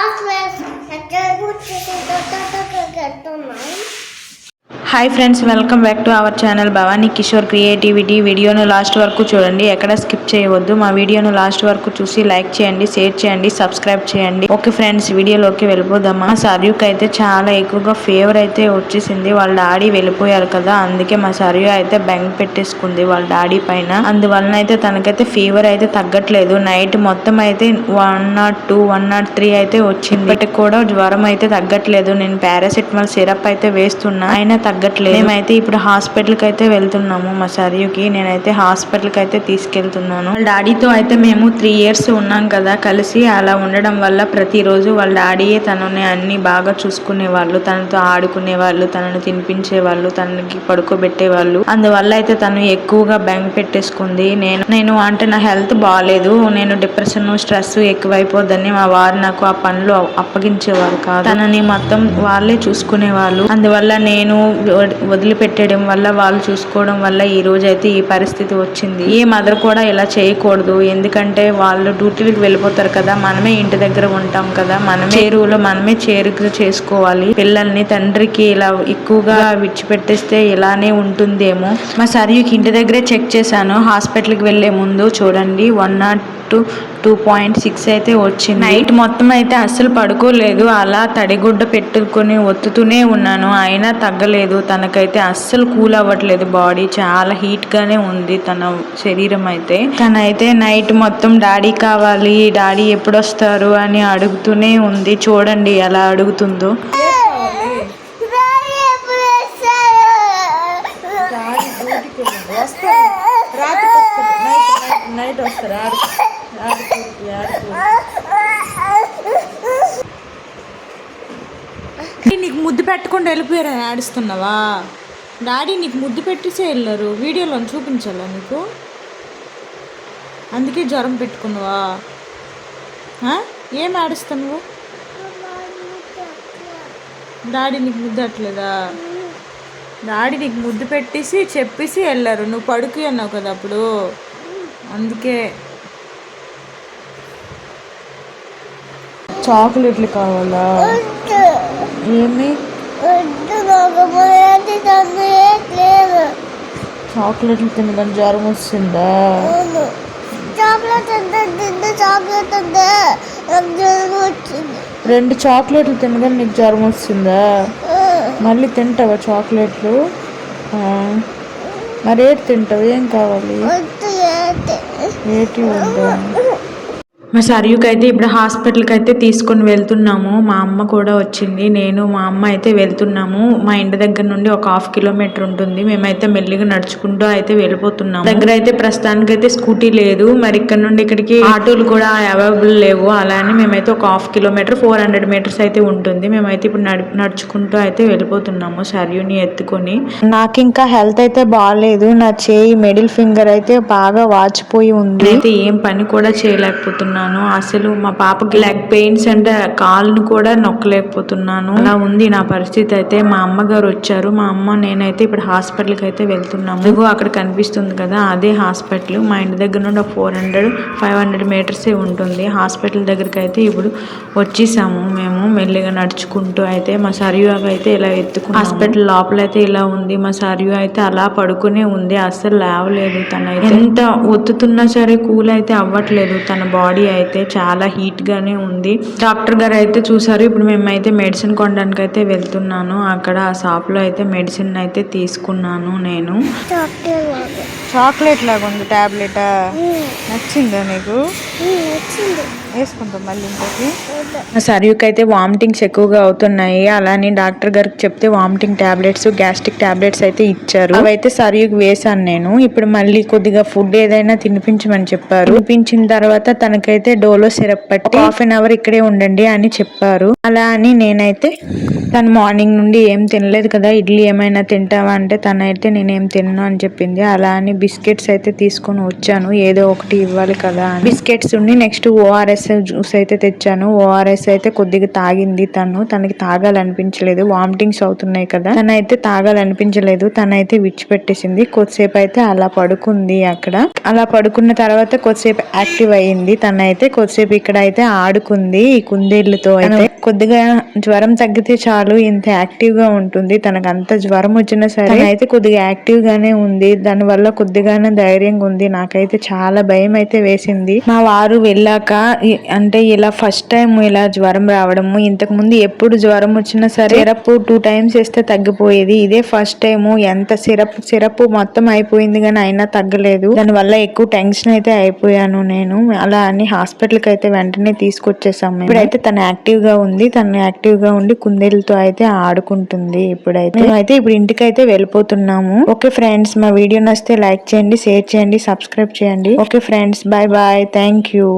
After, after I go to the doctor, I get to mine. Hi friends welcome back to our channel Bhavani Kishore creativity వీడియోను last వరకు చూడండి. ఎక్కడ skip చేయవద్దు. మా వీడియోను last వరకు చూసి లైక్ చేయండి షేర్ చేయండి సబ్స్క్రైబ్ చేయండి. ఓకే ఫ్రెండ్స్ వీడియోలోకి వెళ్ళిపోదామా? సర్యూకి అయితే చాలా ఎక్కువగా ఫీవర్ అయితే వచ్చేసింది. వాళ్ళ డాడీ వెళ్ళిపోయారు కదా. అందుకే మా సర్యూ అయితే బెంగ పెట్టేసుకుంది వాళ్ళ డాడీ పైన. అందువలన అయితే తనకైతే ఫీవర్ అయితే తగ్గట్లేదు. నైట్ మొత్తం అయితే one nought two one nought three అయితే వచ్చింది. బట్ కూడా జ్వరం అయితే తగ్గట్లేదు. నేను పారాసిటమాల్ సిరప్ అయితే వేస్తున్నా. అయినా తగ్గట్లేదు. మేమైతే ఇప్పుడు హాస్పిటల్కి అయితే వెళ్తున్నాము మా సరియుకి. నేనైతే హాస్పిటల్కి అయితే తీసుకెళ్తున్నాను. వాళ్ళ డాడీతో అయితే మేము త్రీ ఇయర్స్ ఉన్నాం కదా. కలిసి అలా ఉండడం వల్ల ప్రతిరోజు వాళ్ళ డాడీయే తనని అన్ని బాగా చూసుకునే వాళ్ళు తనతో ఆడుకునే వాళ్ళు తనను తినిపించే వాళ్ళు తనకి పడుకోబెట్టేవాళ్ళు. అందువల్ల అయితే తను ఎక్కువగా బెంగ పెట్టేసుకుంది. నేను నేను అంటే నా హెల్త్ బాగాలేదు నేను డిప్రెషన్ స్ట్రెస్ ఎక్కువైపోద్దని మా వారు నాకు ఆ పనులు అప్పగించేవారు కాదు. తనని మొత్తం వాళ్ళే చూసుకునేవాళ్ళు. అందువల్ల నేను వదిలిపెట్టడం వల్ల వాళ్ళు చూసుకోవడం వల్ల ఈ రోజు అయితే ఈ పరిస్థితి వచ్చింది. ఏ మదర్ కూడా ఇలా చేయకూడదు. ఎందుకంటే వాళ్ళు డ్యూటీలకు వెళ్ళిపోతారు కదా. మనమే ఇంటి దగ్గర ఉంటాం కదా. మనమే చేరువలో మనమే చేరుకు చేసుకోవాలి. పిల్లల్ని తండ్రికి ఇలా ఎక్కువగా విడిచిపెట్టేస్తే ఇలానే ఉంటుందేమో. మా సరియుకి ఇంటి దగ్గరే చెక్ చేశాను. హాస్పిటల్కి వెళ్ళే ముందు చూడండి. One nought two two point six అయితే వచ్చింది. నైట్ మొత్తం అయితే అస్సలు పడుకోలేదు. అలా తడిగుడ్డ పెట్టుకుని ఒత్తుతూనే ఉన్నాను. అయినా తగ్గలేదు. తనకైతే అస్సలు కూల్ అవ్వట్లేదు బాడీ. చాలా హీట్ గానే ఉంది తన శరీరం అయితే. తనైతే నైట్ మొత్తం డాడీ కావాలి డాడీ ఎప్పుడు వస్తారు అని అడుగుతూనే ఉంది. చూడండి ఎలా అడుగుతుందో. నైట్ వస్తారా నీకు ముద్దు పెట్టకుండా వెళ్ళిపోయారని ఆడిస్తున్నావా డాడీ నీకు ముద్దు పెట్టేసే వెళ్ళారు. వీడియోలో చూపించాలా నీకు? అందుకే జ్వరం పెట్టుకున్నావా? ఆ? ఏం ఆడిస్తున్నావు డాడీ నీకు ముద్దు అట్లేదా డాడీ నీకు ముద్దు పెట్టేసి చెప్పేసి వెళ్ళారు. నువ్వు పడుకు అన్నావు కదా అప్పుడు. అందుకే చాక్లెట్లు కావాలా? ఏమి? చాక్లెట్లు తినగానే జ్వరం వస్తుందా? చాక్లెట్ చాక్లెట్ వచ్చింది రెండు చాక్లెట్లు తినగానే నీకు జ్వరం వస్తుందా? మళ్ళీ తింటావా చాక్లెట్లు. మరి ఏటి తింటావు? ఏం కావాలి? ఏంటి వద్దా? మా సరియుకి అయితే ఇప్పుడు హాస్పిటల్కి అయితే తీసుకొని వెళ్తున్నాము. మా అమ్మ కూడా వచ్చింది. నేను మా అమ్మ అయితే వెళ్తున్నాము. మా ఇంటి దగ్గర నుండి ఒక హాఫ్ కిలోమీటర్ ఉంటుంది. మేమైతే మెల్లిగా నడుచుకుంటూ అయితే వెళ్ళిపోతున్నాము. దగ్గర అయితే ప్రస్తుతానికి అయితే స్కూటీ లేదు. మరి ఇక్కడ నుండి ఇక్కడికి ఆటోలు కూడా అవైలబుల్ లేవు. అలా అని మేమైతే ఒక half kilometre four hundred metres అయితే ఉంటుంది. మేమైతే ఇప్పుడు నడు నడుచుకుంటూ అయితే వెళ్ళిపోతున్నాము సరియుని ఎత్తుకొని. నాకు ఇంకా హెల్త్ అయితే బాగాలేదు నా చేయి మిడిల్ ఫింగర్ అయితే బాగా వాచిపోయి ఉంది. అయితే ఏం పని కూడా చేయలేకపోతున్నాను అసలు మా పాపకి లెగ్ పెయిన్స్ అంటే కాళ్ళను కూడా నొక్కలేకపోతున్నాను. అలా ఉంది నా పరిస్థితి అయితే. మా అమ్మగారు వచ్చారు. మా అమ్మ నేనైతే ఇప్పుడు హాస్పిటల్కి అయితే వెళ్తున్నాము. ఇదిగో అక్కడ కనిపిస్తుంది కదా అదే హాస్పిటల్. మా ఇంటి దగ్గర నుండి ఒక ఫోర్ హండ్రెడ్ ఫైవ్ హండ్రెడ్ మీటర్సే ఉంటుంది. హాస్పిటల్ దగ్గరికి అయితే ఇప్పుడు వచ్చేసాము మేము. మెల్లిగా నడుచుకుంటూ అయితే మా సరియు అయితే ఇలా ఎత్తుకు హాస్పిటల్ లోపల అయితే ఇలా ఉంది. మా సరియు అయితే అలా పడుకునే ఉంది. అస్సలు లేవలేదు తన ఎంత ఒత్తుతున్నా సరే కూల్ అయితే అవ్వట్లేదు. తన బాడీ అయితే చాలా హీట్ గానే ఉంది. డాక్టర్ గారు అయితే చూసారు ఇప్పుడు మేమైతే మెడిసిన్ కొనడానికి అయితే వెళ్తున్నాను. అక్కడ ఆ షాప్లో అయితే మెడిసిన్ అయితే తీసుకున్నాను నేను. చాక్లెట్ లాగా ఉంది టాబ్లెట్ నచ్చిందా నీకు? వేసుకుంటాం మళ్ళీ ఇంకోటి. సరియుకి అయితే వామిటింగ్స్ ఎక్కువగా అవుతున్నాయి. అలానే డాక్టర్ గారికి చెప్తే వామిటింగ్ టాబ్లెట్స్ గ్యాస్ట్రిక్ టాబ్లెట్స్ అయితే ఇచ్చారు. అవైతే సరియుకి వేసాను నేను. ఇప్పుడు మళ్ళీ కొద్దిగా ఫుడ్ ఏదైనా తినిపించమని చెప్పారు. తినిపించిన తర్వాత తనకైతే డోలో సిరప్ పట్టి హాఫ్ అన్ అవర్ ఇక్కడే ఉండండి అని చెప్పారు. అలా అని నేనైతే తను మార్నింగ్ నుండి ఏం తినలేదు కదా ఇడ్లీ ఏమైనా తింటావా అంటే తనైతే నేనేం తిన్నాను అని చెప్పింది. అలా అని బిస్కెట్స్ అయితే తీసుకొని వచ్చాను. ఏదో ఒకటి ఇవ్వాలి కదా బిస్కెట్స్ ఉండి నెక్స్ట్ ఓఆర్ఎస్ జ్యూస్ అయితే తెచ్చాను. ఓఆర్ఎస్ అయితే కొద్దిగా తాగింది తను. తనకి తాగాలనిపించలేదు. వామిటింగ్స్ అవుతున్నాయి కదా. తనైతే తాగాలనిపించలేదు. తనైతే విడిచిపెట్టేసింది. కొద్దిసేపు అయితే అలా పడుకుంది అక్కడ. అలా పడుకున్న తర్వాత కొద్దిసేపు యాక్టివ్ అయ్యింది. తనైతే కొద్దిసేపు ఇక్కడ అయితే ఆడుకుంది ఈ కుందేళ్ళతో అయితే. కొద్దిగా జ్వరం తగ్గితే చాలు. ఇంత యాక్టివ్గా ఉంటుంది. తనకు అంత జ్వరం వచ్చినా సరే అయితే కొద్దిగా యాక్టివ్ గానే ఉంది. దాని వల్ల కొద్దిగానే ధైర్యంగా ఉంది. నాకైతే చాలా భయం అయితే వేసింది. మా వారు వెళ్ళాక అంటే ఇలా ఫస్ట్ టైం ఇలా జ్వరం రావడము ఇంతకుముందు ఎప్పుడు జ్వరం వచ్చినా సరే సిరప్ టూ టైమ్స్ వేస్తే తగ్గిపోయేది. ఇదే ఫస్ట్ టైం ఎంత సిరప్ సిరప్ మొత్తం అయిపోయింది కానీ అయినా తగ్గలేదు. దానివల్ల ఎక్కువ టెన్షన్ అయితే అయిపోయాను నేను. అలా అని హాస్పిటల్కి అయితే వెంటనే తీసుకొచ్చేసాం ఇప్పుడైతే తను యాక్టివ్గా ఉంది. తను యాక్టివ్గా ఉండి కుందేలతో అయితే ఆడుకుంటుంది ఇప్పుడైతే. అయితే ఇప్పుడు ఇంటికి అయితే వెళ్ళిపోతున్నాము. ఓకే ఫ్రెండ్స్ మా వీడియో నచ్చితే లైక్ చేయండి షేర్ చేయండి సబ్స్క్రైబ్ చేయండి. Okay friends bye bye. Thank you.